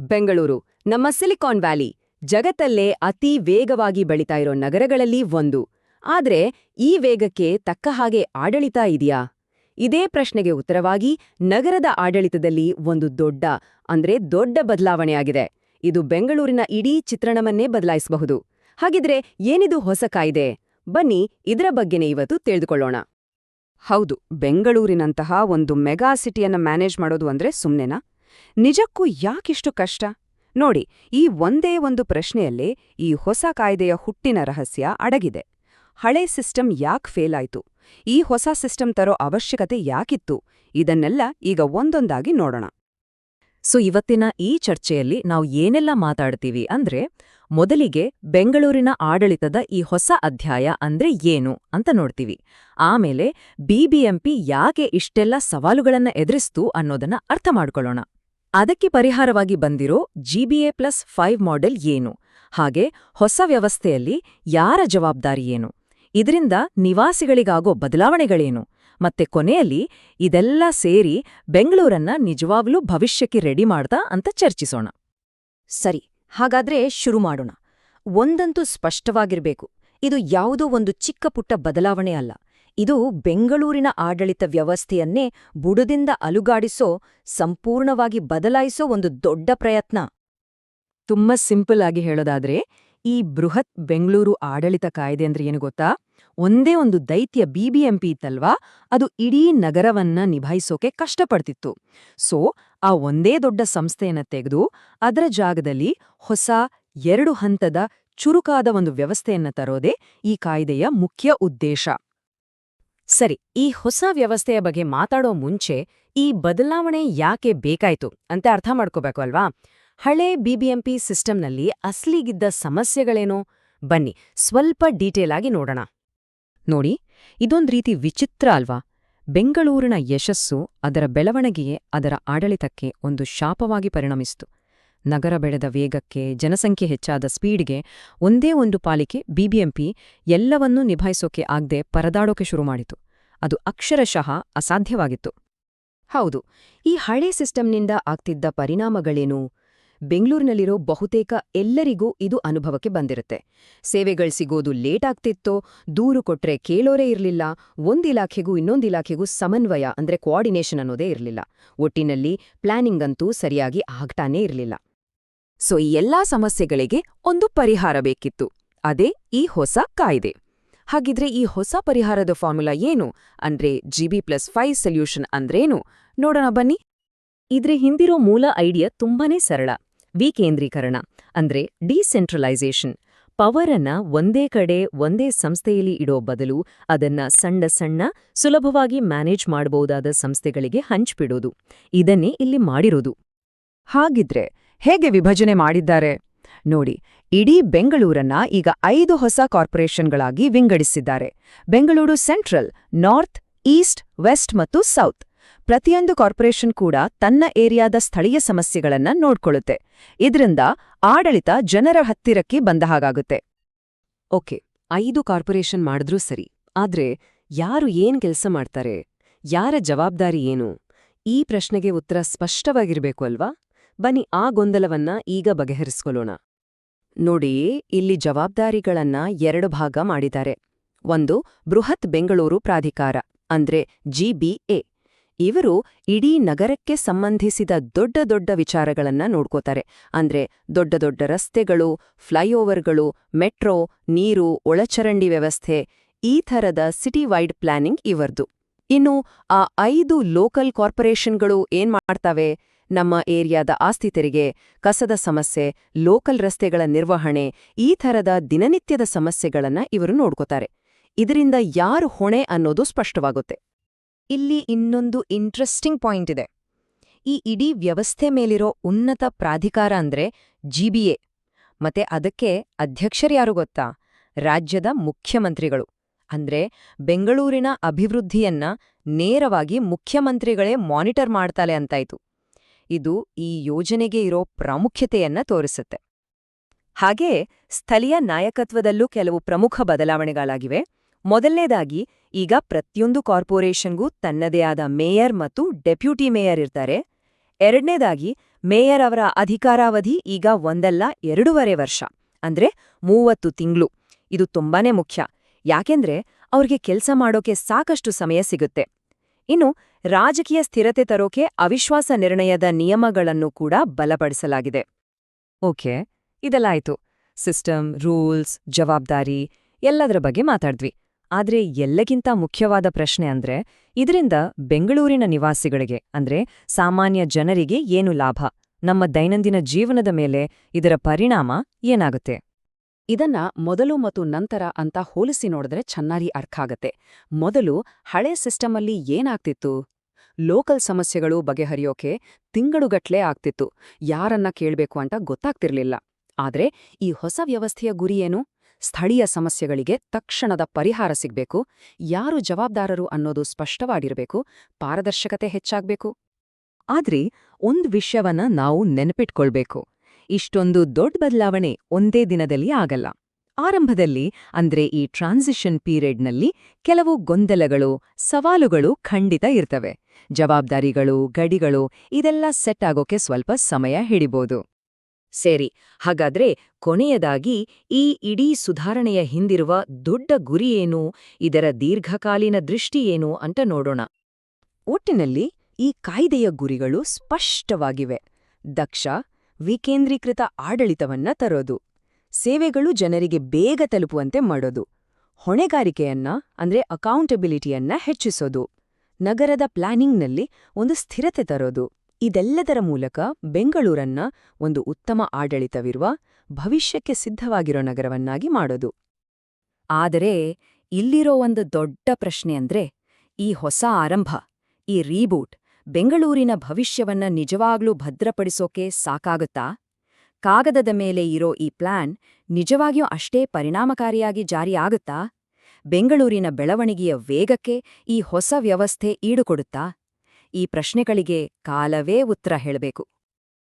ಬೆಂಗಳೂರು. ನಮ್ಮ silicon valley ಜಗತ್ತಲ್ಲೇ ಅತಿ ವೇಗವಾಗಿ ಬೆಳೀತಾ ಇರೋ ನಗರಗಳಲ್ಲಿ ಒಂದು. ಆದ್ರೆ ಈ ವೇಗಕ್ಕೆ ತಕ್ಕ ಹಾಗೆ ಆಡಳಿತ ಇದೆಯಾ? ಇದೇ ಪ್ರಶ್ನೆಗೆ ಉತ್ತರವಾಗಿ ನಗರದ ಆಡಳಿತದಲ್ಲಿ ಒಂದು ದೊಡ್ಡ, ಅಂದ್ರೆ ದೊಡ್ಡ ಬದಲಾವಣೆಯಾಗಿದೆ ಇದು ಬೆಂಗಳೂರಿನ ಇಡೀ ಚಿತ್ರಣವನ್ನೇ ಬದಲಾಯಿಸಬಹುದು. ಹಾಗಿದ್ರೆ ಏನಿದು ಹೊಸ ಕಾಯ್ದೆ? ಬನ್ನಿ ಇದರ ಬಗ್ಗೆನೇ ಇವತ್ತು ತಿಳಿದುಕೊಳ್ಳೋಣ. ಹೌದು, ಬೆಂಗಳೂರಿನಂತಹ ಒಂದು ಮೆಗಾ ಸಿಟಿಯನ್ನ ಮ್ಯಾನೇಜ್ ಮಾಡೋದು ಅಂದ್ರೆ ಸುಮ್ನೆನಾ? ನಿಜಕ್ಕೂ ಯಾಕಿಷ್ಟು ಕಷ್ಟ? ನೋಡಿ, ಈ ಒಂದೇ ಒಂದು ಪ್ರಶ್ನೆಯಲ್ಲೇ ಈ ಹೊಸ ಕಾಯ್ದೆಯ ಹುಟ್ಟಿನ ರಹಸ್ಯ ಅಡಗಿದೆ. ಹಳೆ ಸಿಸ್ಟಮ್ ಯಾಕ್ ಫೇಲ್ ಆಯ್ತು ಈ ಹೊಸ ಸಿಸ್ಟಮ್ ತರೋ ಅವಶ್ಯಕತೆ ಯಾಕಿತ್ತು? ಇದನ್ನೆಲ್ಲ ಈಗ ಒಂದೊಂದಾಗಿ ನೋಡೋಣ. ಸೊ, ಇವತ್ತಿನ ಈ ಚರ್ಚೆಯಲ್ಲಿ ನಾವು ಏನೆಲ್ಲ ಮಾತಾಡ್ತೀವಿ ಅಂದ್ರೆ, ಮೊದಲಿಗೆ ಬೆಂಗಳೂರಿನ ಆಡಳಿತದ ಈ ಹೊಸ ಅಧ್ಯಾಯ ಅಂದ್ರೆ ಏನು ಅಂತ ನೋಡ್ತೀವಿ. ಆಮೇಲೆ ಬಿಬಿಎಂಪಿ ಯಾಕೆ ಇಷ್ಟೆಲ್ಲ ಸವಾಲುಗಳನ್ನ ಎದುರಿಸ್ತು ಅನ್ನೋದನ್ನ ಅರ್ಥ ಮಾಡ್ಕೊಳ್ಳೋಣ. ಅದಕ್ಕೆ ಪರಿಹಾರವಾಗಿ ಬಂದಿರೋ ಜಿಬಿಎ ಪ್ಲಸ್ ಫೈವ್ ಮಾಡೆಲ್ ಏನು? ಹಾಗೆ ಹೊಸ ವ್ಯವಸ್ಥೆಯಲ್ಲಿ ಯಾರ ಜವಾಬ್ದಾರಿ ಏನು? ಇದರಿಂದ ನಿವಾಸಿಗಳಿಗಾಗೋ ಬದಲಾವಣೆಗಳೇನು? ಮತ್ತೆ ಕೊನೆಯಲ್ಲಿ ಇದೆಲ್ಲ ಸೇರಿ ಬೆಂಗಳೂರನ್ನ ನಿಜವಾಗ್ಲೂ ಭವಿಷ್ಯಕ್ಕೆ ರೆಡಿ ಮಾಡ್ತಾ ಅಂತ ಚರ್ಚಿಸೋಣ. ಸರಿ, ಹಾಗಾದ್ರೆ ಶುರು ಮಾಡೋಣ. ಒಂದಂತೂ ಸ್ಪಷ್ಟವಾಗಿರ್ಬೇಕು. ಇದು ಯಾವುದೋ ಒಂದು ಚಿಕ್ಕ ಪುಟ್ಟ ಬದಲಾವಣೆ ಅಲ್ಲ. ಇದು ಬೆಂಗಳೂರಿನ ಆಡಳಿತ ವ್ಯವಸ್ಥೆಯನ್ನೇ ಬುಡದಿಂದ ಅಲುಗಾಡಿಸೋ, ಸಂಪೂರ್ಣವಾಗಿ ಬದಲಾಯಿಸೋ ಒಂದು ದೊಡ್ಡ ಪ್ರಯತ್ನ. ತುಂಬಾ ಸಿಂಪಲ್ ಆಗಿ ಹೇಳೋದಾದ್ರೆ, ಈ ಬೃಹತ್ ಬೆಂಗಳೂರು ಆಡಳಿತ ಕಾಯ್ದೆ ಅಂದ್ರೆ ಏನು ಗೊತ್ತಾ? ಒಂದೇ ಒಂದು ದೈತ್ಯ ಬಿಬಿಎಂಪಿ ಇತ್ತಲ್ವಾ? ಅದು ಇಡೀ ನಗರವನ್ನ ನಿಭಾಯಿಸೋಕೆ ಕಷ್ಟಪಡ್ತಿತ್ತು. ಸೊ, ಆ ಒಂದೇ ದೊಡ್ಡ ಸಂಸ್ಥೆಯನ್ನ ತೆಗೆದು, ಅದರ ಜಾಗದಲ್ಲಿ ಹೊಸ ಎರಡು ಹಂತದ ಚುರುಕಾದ ಒಂದು ವ್ಯವಸ್ಥೆಯನ್ನ ತರೋದೇ ಈ ಕಾಯ್ದೆಯ ಮುಖ್ಯ ಉದ್ದೇಶ. ಸರಿ, ಈ ಹೊಸ ವ್ಯವಸ್ಥೆಯ ಬಗ್ಗೆ ಮಾತಾಡೋ ಮುಂಚೆ ಈ ಬದಲಾವಣೆ ಯಾಕೆ ಬೇಕಾಯ್ತು ಅಂತ ಅರ್ಥ ಮಾಡ್ಕೋಬೇಕು ಅಲ್ವಾ? ಹಳೆ ಬಿಬಿಎಂಪಿ ಸಿಸ್ಟಮ್ನಲ್ಲಿ ಅಸ್ಲಿಗಿದ್ದ ಸಮಸ್ಯೆಗಳೇನೋ? ಬನ್ನಿ, ಸ್ವಲ್ಪ ಡೀಟೇಲ್ ಆಗಿ ನೋಡೋಣ. ನೋಡಿ, ಇದೊಂದ್ ರೀತಿ ವಿಚಿತ್ರ ಅಲ್ವಾ? ಬೆಂಗಳೂರಿನ ಯಶಸ್ಸು ಅದರ ಬೆಳವಣಿಗೆಯೇ ಅದರ ಆಡಳಿತಕ್ಕೆ ಒಂದು ಶಾಪವಾಗಿ ಪರಿಣಮಿಸಿತು. ನಗರ ಬೆಳೆದ ವೇಗಕ್ಕೆ, ಜನಸಂಖ್ಯೆ ಹೆಚ್ಚಾದ ಸ್ಪೀಡ್ಗೆ ಒಂದೇ ಒಂದು ಪಾಲಿಕೆ ಬಿಬಿಎಂಪಿ ಎಲ್ಲವನ್ನೂ ನಿಭಾಯಿಸೋಕೆ ಆಗದೆ ಪರದಾಡೋಕೆ ಶುರು ಮಾಡಿತು. ಅದು ಅಕ್ಷರಶಃ ಅಸಾಧ್ಯವಾಗಿತ್ತು. ಹೌದು, ಈ ಹಳೆ ಸಿಸ್ಟಮ್ನಿಂದ ಆಗ್ತಿದ್ದ ಪರಿಣಾಮಗಳೇನು? ಬೆಂಗಳೂರಿನಲ್ಲಿರೋ ಬಹುತೇಕ ಎಲ್ಲರಿಗೂ ಇದು ಅನುಭವಕ್ಕೆ ಬಂದಿರುತ್ತೆ. ಸೇವೆಗಳು ಸಿಗೋದು ಲೇಟ್ ಆಗ್ತಿತ್ತೋ, ದೂರು ಕೊಟ್ರೆ ಕೇಳೋರೇ ಇರಲಿಲ್ಲ, ಒಂದು ಇಲಾಖೆಗೂ ಇನ್ನೊಂದು ಇಲಾಖೆಗೂ ಸಮನ್ವಯ ಅಂದ್ರೆ ಕೋಆರ್ಡಿನೇಷನ್ ಅನ್ನೋದೇ ಇರಲಿಲ್ಲ. ಒಟ್ಟಿನಲ್ಲಿ ಪ್ಲಾನಿಂಗ್ ಅಂತೂ ಸರಿಯಾಗಿ ಆಗ್ತಾನೇ ಇರಲಿಲ್ಲ. ಸೊ ಈ ಎಲ್ಲಾ ಸಮಸ್ಯೆಗಳಿಗೆ ಒಂದು ಪರಿಹಾರ ಬೇಕಿತ್ತು. ಅದೇ ಈ ಹೊಸ ಕಾಯ್ದೆ. ಹಾಗಿದ್ರೆ ಈ ಹೊಸ ಪರಿಹಾರದ ಫಾರ್ಮುಲಾ ಏನು? ಅಂದ್ರೆ ಜಿಬಿ ಪ್ಲಸ್ ಫೈವ್ ಸೊಲ್ಯೂಷನ್ ಅಂದ್ರೇನು? ನೋಡೋಣ ಬನ್ನಿ. ಇದ್ರೆ ಹಿಂದಿರೋ ಮೂಲ ಐಡಿಯಾ ತುಂಬಾನೇ ಸರಳ. ವಿಕೇಂದ್ರೀಕರಣ ಅಂದ್ರೆ ಡಿಸೆಂಟ್ರಲೈಸೇಷನ್ ಪವರನ್ನ ಒಂದೇ ಕಡೆ, ಒಂದೇ ಸಂಸ್ಥೆಯಲ್ಲಿ ಇಡೋ ಬದಲು ಅದನ್ನ ಸಣ್ಣ ಸಣ್ಣ, ಸುಲಭವಾಗಿ ಮ್ಯಾನೇಜ್ ಮಾಡಬಹುದಾದ ಸಂಸ್ಥೆಗಳಿಗೆ ಹಂಚ್ಬಿಡೋದು. ಇದನ್ನೇ ಇಲ್ಲಿ ಮಾಡಿರೋದು. ಹಾಗಿದ್ರೆ ಹೇಗೆ ವಿಭಜನೆ ಮಾಡಿದ್ದಾರೆ? ನೋಡಿ ಇಡೀ ಬೆಂಗಳೂರನ್ನ ಈಗ ಐದು ಹೊಸ ಕಾರ್ಪೊರೇಷನ್ಗಳಾಗಿ ವಿಂಗಡಿಸಿದ್ದಾರೆ. Bengaluru central, north, east, west ಮತ್ತು ಸೌತ್. ಪ್ರತಿಯೊಂದು ಕಾರ್ಪೊರೇಷನ್ ಕೂಡ ತನ್ನ ಏರಿಯಾದ ಸ್ಥಳೀಯ ಸಮಸ್ಯೆಗಳನ್ನ ನೋಡ್ಕೊಳ್ಳುತ್ತೆ. ಇದರಿಂದ ಆಡಳಿತ ಜನರ ಹತ್ತಿರಕ್ಕೆ ಬಂದ ಹಾಗಾಗುತ್ತೆ. ಓಕೆ, ಐದು ಕಾರ್ಪೊರೇಷನ್ ಮಾಡಿದ್ರೂ ಸರಿ, ಆದ್ರೆ ಯಾರು ಏನ್ ಕೆಲಸ ಮಾಡ್ತಾರೆ? ಯಾರ ಜವಾಬ್ದಾರಿ ಏನು? ಈ ಪ್ರಶ್ನೆಗೆ ಉತ್ತರ ಸ್ಪಷ್ಟವಾಗಿರ್ಬೇಕು ಅಲ್ವಾ? ಬನ್ನಿ ಆ ಗೊಂದಲವನ್ನ ಈಗ ಬಗೆಹರಿಸ್ಕೊಳ್ಳೋಣ. ನೋಡಿ, ಇಲ್ಲಿ ಜವಾಬ್ದಾರಿಗಳನ್ನ ಎರಡು ಭಾಗ ಮಾಡಿದ್ದಾರೆ. ಒಂದು, ಬೃಹತ್ ಬೆಂಗಳೂರು ಪ್ರಾಧಿಕಾರ, ಅಂದ್ರೆ ಜಿಬಿಎ ಇವರು ಇಡೀ ನಗರಕ್ಕೆ ಸಂಬಂಧಿಸಿದ ದೊಡ್ಡ ದೊಡ್ಡ ವಿಚಾರಗಳನ್ನ ನೋಡ್ಕೋತಾರೆ. ಅಂದ್ರೆ ದೊಡ್ಡ ದೊಡ್ಡ ರಸ್ತೆಗಳು, ಫ್ಲೈಓವರ್ಗಳು, ಮೆಟ್ರೋ, ನೀರು, ಒಳಚರಂಡಿ ವ್ಯವಸ್ಥೆ, ಈ ಥರದ ಸಿಟಿ ವೈಡ್ ಪ್ಲಾನಿಂಗ್ ಇವರ್ದು ಇನ್ನು ಆ ಐದು ಲೋಕಲ್ ಕಾರ್ಪೊರೇಷನ್ಗಳು ಏನ್ ಮಾಡ್ತವೆ? ನಮ್ಮ ಏರಿಯಾದ ಆಸ್ತಿ ತೆರಿಗೆ ಕಸದ ಸಮಸ್ಯೆ, ಲೋಕಲ್ ರಸ್ತೆಗಳ ನಿರ್ವಹಣೆ, ಈ ಥರದ ದಿನನಿತ್ಯದ ಸಮಸ್ಯೆಗಳನ್ನ ಇವರು ನೋಡ್ಕೋತಾರೆ. ಇದರಿಂದ ಯಾರು ಹೊಣೆ ಅನ್ನೋದು ಸ್ಪಷ್ಟವಾಗುತ್ತೆ. ಇಲ್ಲಿ ಇನ್ನೊಂದು ಇಂಟ್ರೆಸ್ಟಿಂಗ್ ಪಾಯಿಂಟ್ ಇದೆ. ಈ ಇಡೀ ವ್ಯವಸ್ಥೆ ಮೇಲಿರೋ ಉನ್ನತ ಪ್ರಾಧಿಕಾರ ಅಂದ್ರೆ ಜಿಬಿಎ ಮತ್ತೆ ಅದಕ್ಕೆ ಅಧ್ಯಕ್ಷರ್ಯಾರು ಗೊತ್ತಾ? ರಾಜ್ಯದ ಮುಖ್ಯಮಂತ್ರಿಗಳು. ಅಂದ್ರೆ ಬೆಂಗಳೂರಿನ ಅಭಿವೃದ್ಧಿಯನ್ನ ನೇರವಾಗಿ ಮುಖ್ಯಮಂತ್ರಿಗಳೇ ಮಾನಿಟರ್ ಮಾಡ್ತಾಳೆ ಅಂತಾಯ್ತು. ಇದು ಈ ಯೋಜನೆಗೆ ಇರೋ ಪ್ರಾಮುಖ್ಯತೆಯನ್ನ ತೋರಿಸುತ್ತೆ. ಹಾಗೇ ಸ್ಥಳೀಯ ನಾಯಕತ್ವದಲ್ಲೂ ಕೆಲವು ಪ್ರಮುಖ ಬದಲಾವಣೆಗಳಾಗಿವೆ. ಮೊದಲನೇದಾಗಿ, ಈಗ ಪ್ರತಿಯೊಂದು ಕಾರ್ಪೊರೇಷನ್ಗೂ ತನ್ನದೇ ಆದ ಮೇಯರ್ ಮತ್ತು ಡೆಪ್ಯೂಟಿ ಮೇಯರ್ ಇರ್ತಾರೆ. ಎರಡನೇದಾಗಿ, ಮೇಯರ್ ಅವರ ಅಧಿಕಾರಾವಧಿ ಈಗ ಒಂದಲ್ಲ ಎರಡೂವರೆ ವರ್ಷ, ಅಂದ್ರೆ ಮೂವತ್ತು ತಿಂಗಳು. ಇದು ತುಂಬಾನೇ ಮುಖ್ಯ. ಯಾಕೆಂದ್ರೆ ಅವ್ರಿಗೆ ಕೆಲಸ ಮಾಡೋಕೆ ಸಾಕಷ್ಟು ಸಮಯ ಸಿಗುತ್ತೆ. ಇನ್ನು ರಾಜಕೀಯ ಸ್ಥಿರತೆ ತರೋಕೆ ಅವಿಶ್ವಾಸ ನಿರ್ಣಯದ ನಿಯಮಗಳನ್ನು ಕೂಡ ಬಲಪಡಿಸಲಾಗಿದೆ. ಓಕೆ, ಇದೆಲ್ಲಾಯ್ತು. ಸಿಸ್ಟಮ್, ರೂಲ್ಸ್, ಜವಾಬ್ದಾರಿ ಎಲ್ಲದರ ಬಗ್ಗೆ ಮಾತಾಡ್ದ್ವಿ. ಆದ್ರೆ ಎಲ್ಲಕ್ಕಿಂತ ಮುಖ್ಯವಾದ ಪ್ರಶ್ನೆ ಅಂದ್ರೆ ಇದರಿಂದ ಬೆಂಗಳೂರಿನ ನಿವಾಸಿಗಳಿಗೆ, ಅಂದ್ರೆ ಸಾಮಾನ್ಯ ಜನರಿಗೆ ಏನು ಲಾಭ? ನಮ್ಮ ದೈನಂದಿನ ಜೀವನದ ಮೇಲೆ ಇದರ ಪರಿಣಾಮ ಏನಾಗುತ್ತೆ? ಇದನ್ನ ಮೊದಲು ಮತ್ತು ನಂತರ ಅಂತ ಹೋಲಿಸಿ ನೋಡಿದ್ರೆ ಚೆನ್ನಾಗಿ ಅರ್ಥ ಆಗತ್ತೆ. ಮೊದಲು ಹಳೆ ಸಿಸ್ಟಮಲ್ಲಿ ಏನಾಗ್ತಿತ್ತು? ಲೋಕಲ್ ಸಮಸ್ಯೆಗಳು ಬಗೆಹರಿಯೋಕೆ ತಿಂಗಳುಗಟ್ಲೆ ಆಗ್ತಿತ್ತು. ಯಾರನ್ನ ಕೇಳಬೇಕು ಅಂತ ಗೊತ್ತಾಗ್ತಿರ್ಲಿಲ್ಲ. ಆದ್ರೆ ಈ ಹೊಸ ವ್ಯವಸ್ಥೆಯ ಗುರಿಯೇನು ಸ್ಥಳೀಯ ಸಮಸ್ಯೆಗಳಿಗೆ ತಕ್ಷಣದ ಪರಿಹಾರ ಸಿಗ್ಬೇಕು. ಯಾರು ಜವಾಬ್ದಾರರು ಅನ್ನೋದು ಸ್ಪಷ್ಟವಾಗಿರಬೇಕು. ಪಾರದರ್ಶಕತೆ ಹೆಚ್ಚಾಗಬೇಕು. ಆದ್ರೆ ಒಂದ್ ವಿಷಯವನ್ನ ನಾವು ನೆನಪಿಟ್ಕೊಳ್ಬೇಕು. ಇಷ್ಟೊಂದು ದೊಡ್ಡ ಬದಲಾವಣೆ ಒಂದೇ ದಿನದಲ್ಲಿ ಆಗಲ್ಲ. ಆರಂಭದಲ್ಲಿ, ಅಂದ್ರೆ ಈ ಟ್ರಾನ್ಸಿಷನ್ ಪೀರಿಯಡ್ನಲ್ಲಿ ಕೆಲವು ಗೊಂದಲಗಳು, ಸವಾಲುಗಳು ಖಂಡಿತ ಇರ್ತವೆ. ಜವಾಬ್ದಾರಿಗಳು, ಗಡಿಗಳು, ಇದೆಲ್ಲ ಸೆಟ್ ಆಗೋಕೆ ಸ್ವಲ್ಪ ಸಮಯ ಹಿಡಿಬೋದು. ಸರಿ, ಹಾಗಾದ್ರೆ ಕೊನೆಯದಾಗಿ ಈ ಇಡೀ ಸುಧಾರಣೆಯ ಹಿಂದಿರುವ ದೊಡ್ಡ ಗುರಿಯೇನು ಇದರ ದೀರ್ಘಕಾಲೀನ ದೃಷ್ಟಿಯೇನು ಅಂತ ನೋಡೋಣ. ಒಟ್ಟಿನಲ್ಲಿ ಈ ಕಾಯ್ದೆಯ ಗುರಿಗಳು ಸ್ಪಷ್ಟವಾಗಿವೆ. ದಕ್ಷ ವಿಕೇಂದ್ರೀಕೃತ ಆಡಳಿತವನ್ನ ತರೋದು. ಸೇವೆಗಳು ಜನರಿಗೆ ಬೇಗ ತಲುಪುವಂತೆ ಮಾಡೋದು. ಹೊಣೆಗಾರಿಕೆಯನ್ನ, ಅಂದ್ರೆ ಅಕೌಂಟಬಿಲಿಟಿಯನ್ನ ಹೆಚ್ಚಿಸೋದು. ನಗರದ ಪ್ಲಾನಿಂಗ್ನಲ್ಲಿ ಒಂದು ಸ್ಥಿರತೆ ತರೋದು. ಇದೆಲ್ಲದರ ಮೂಲಕ ಬೆಂಗಳೂರನ್ನ ಒಂದು ಉತ್ತಮ ಆಡಳಿತವಿರುವ, ಭವಿಷ್ಯಕ್ಕೆ ಸಿದ್ಧವಾಗಿರೋ ನಗರವನ್ನಾಗಿ ಮಾಡೋದು. ಆದರೆ, ಇಲ್ಲಿರೋ ಒಂದು ದೊಡ್ಡ ಪ್ರಶ್ನೆ ಅಂದ್ರೆ, ಈ ಹೊಸ ಆರಂಭ, ಈ ರೀಬೂಟ್. ಬೆಂಗಳೂರಿನ ಭವಿಷ್ಯವನ್ನ ನಿಜವಾಗ್ಲೂ ಭದ್ರಪಡಿಸೋಕೆ ಸಾಕಾಗುತ್ತಾ? ಕಾಗದದ ಮೇಲೆ ಇರೋ ಈ ಪ್ಲಾನ್ ನಿಜವಾಗಿಯೂ ಅಷ್ಟೇ ಪರಿಣಾಮಕಾರಿಯಾಗಿ ಜಾರಿಯಾಗುತ್ತಾ ಬೆಂಗಳೂರಿನ ಬೆಳವಣಿಗೆಯ ವೇಗಕ್ಕೆ ಈ ಹೊಸ ವ್ಯವಸ್ಥೆ ಈಡುಕೊಡುತ್ತಾ? ಈ ಪ್ರಶ್ನೆಗಳಿಗೆ ಕಾಲವೇ ಉತ್ತರ ಹೇಳಬೇಕು.